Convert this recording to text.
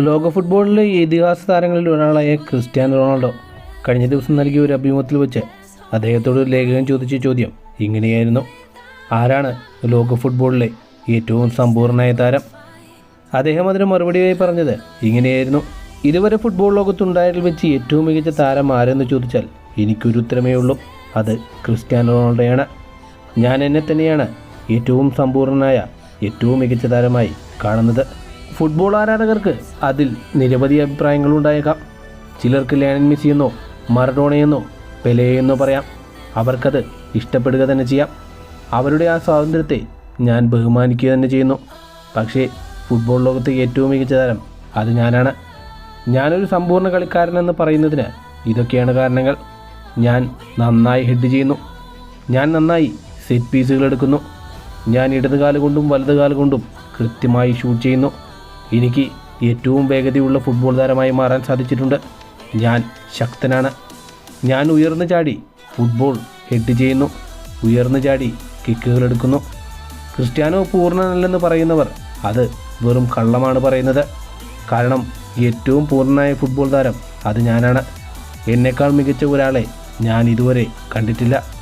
ലോക ഫുട്ബോളിലെ ഇതിഹാസ താരങ്ങളിൽ ഒരാളായ ക്രിസ്ത്യാനോ റൊണാൾഡോ കഴിഞ്ഞ ദിവസം നൽകിയ ഒരു അഭിമുഖത്തിൽ വെച്ച് അദ്ദേഹത്തോട് ലേഖകൻ ചോദിച്ച ചോദ്യം ഇങ്ങനെയായിരുന്നു. ആരാണ് ലോക ഫുട്ബോളിലെ ഏറ്റവും സമ്പൂർണമായ താരം? അദ്ദേഹം അതിന് മറുപടിയായി പറഞ്ഞത് ഇങ്ങനെയായിരുന്നു. ഇതുവരെ ഫുട്ബോൾ ലോകത്തുണ്ടായതിൽ വെച്ച് ഏറ്റവും മികച്ച താരം ആരെന്ന് ചോദിച്ചാൽ എനിക്കൊരു ഉത്തരമേ ഉള്ളൂ. അത് ക്രിസ്ത്യാനോ റൊണാൾഡോയാണ്. ഞാൻ എന്നെ തന്നെയാണ് ഏറ്റവും സമ്പൂർണനായ ഏറ്റവും മികച്ച താരമായി കാണുന്നത്. ഫുട്ബോൾ ആരാധകർക്ക് അതിൽ നിരവധി അഭിപ്രായങ്ങളുണ്ടായേക്കാം. ചിലർക്ക് ലയണൽ മെസ്സിയെന്നോ മറഡോണയെന്നോ പെലയെന്നോ പറയാം. അവർക്കത് ഇഷ്ടപ്പെടുക തന്നെ ചെയ്യാം. അവരുടെ ആ സ്വാതന്ത്ര്യത്തെ ഞാൻ ബഹുമാനിക്കുക തന്നെ ചെയ്യുന്നു. പക്ഷേ ഫുട്ബോൾ ലോകത്തെ ഏറ്റവും മികച്ച താരം അത് ഞാനാണ്. ഞാനൊരു സമ്പൂർണ കളിക്കാരനെന്ന് പറയുന്നതിന് ഇതൊക്കെയാണ് കാരണങ്ങൾ. ഞാൻ നന്നായി ഹെഡ് ചെയ്യുന്നു. ഞാൻ നന്നായി സെറ്റ് പീസുകൾ എടുക്കുന്നു. ഞാൻ ഇടത് വലതുകാലുകൊണ്ടും കൊണ്ടും വലത് കാൽ കൃത്യമായി ഷൂട്ട് ചെയ്യുന്നു. എനിക്ക് ഏറ്റവും വേഗതയുള്ള ഫുട്ബോൾ താരമായി മാറാൻ സാധിച്ചിട്ടുണ്ട്. ഞാൻ ശക്തനാണ്. ഞാൻ ഉയർന്നു ചാടി ഫുട്ബോൾ ഹെഡ് ചെയ്യുന്നു. ഉയർന്നു ചാടി കിക്കുകൾ എടുക്കുന്നു. ക്രിസ്ത്യാനോ പൂർണനല്ലെന്ന് പറയുന്നവർ അത് വെറും കള്ളമാണ് പറയുന്നത്. കാരണം ഏറ്റവും പൂർണനായ ഫുട്ബോൾ താരം അത് ഞാനാണ്. എന്നേക്കാൾ മികച്ച ഒരാളെ ഞാൻ ഇതുവരെ കണ്ടിട്ടില്ല.